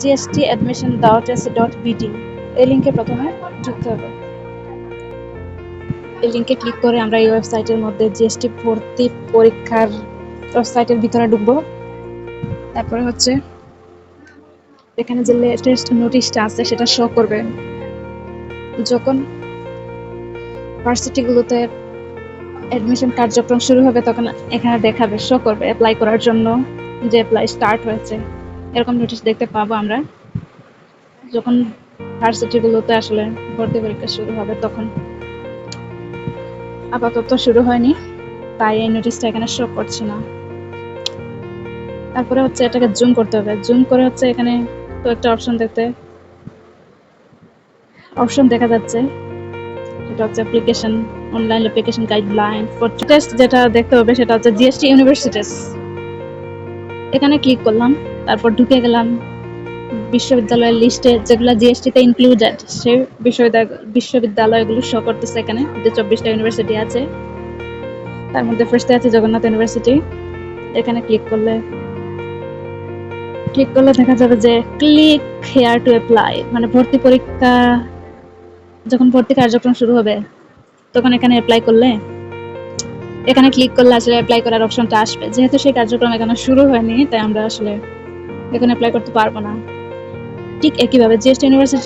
GST admission dot BD এই লিঙ্কে প্রথমে ঢুকতে হবে। এই লিঙ্কে ক্লিক করে আমরা এই ওয়েবসাইটের মধ্যে জিএসটি ভর্তি পরীক্ষার ওয়েবসাইটের ভিতরে ঢুকবো। তারপরে হচ্ছে এখানে যে লেটেস্ট নোটিশটা আছে সেটা শো করবে। যখন ভার্সিটিগুলোতে অ্যাডমিশন কার্যক্রম শুরু হবে তখন এখানে দেখাবে শো করবে অ্যাপ্লাই করার জন্য যে অ্যাপ্লাই স্টার্ট হয়েছে। এরকম নোটিশ দেখতে পাবো আমরা। যখন ভার্সিটিগুলোতে আসলে ভর্তি পরীক্ষা শুরু হবে তখন আপাতত শুরু হয়নি, তাই এই নোটিশটা এখানে শো করছে না। তারপরে হচ্ছে এটাকে জুম করতে হবে। জুম করে হচ্ছে এখানে তো একটা অপশন দেখতে অপশন দেখা যাচ্ছে। সেটা হচ্ছে application online application guideline for test যেটা দেখতে হবে সেটা হচ্ছে জিএসটি ইউনিভার্সিটিস এখানে ক্লিক করলাম, তারপর ঢুকে গেলাম। বিশ্ববিদ্যালয়ের লিস্টে যেগুলো জিএসটিতে ইনক্লুডেড সেই বিশ্ববিদ্যালয় বিশ্ববিদ্যালয়গুলো শো করতেছে এখানে, যে চব্বিশটা ইউনিভার্সিটি আছে। তার মধ্যে ফার্স্টে আছে জগন্নাথ ইউনিভার্সিটি এখানে ক্লিক করলে ক্লিক করলে দেখা যাবে যে ক্লিক হেয়ার টু অ্যাপ্লাই মানে ভর্তি পরীক্ষা, যখন ভর্তি কার্যক্রম শুরু হবে, তখন এখানে অ্যাপ্লাই করলে এখানে ক্লিক করলে আসলে অ্যাপ্লাই করার অপশনটা আসবে। যেহেতু সেই কার্যক্রম এখানে শুরু হয়নি, তাই আমরা আসলে এখানে অ্যাপ্লাই করতে পারব না। ঠিক একইভাবে জিএসটি ইউনিভার্সিটি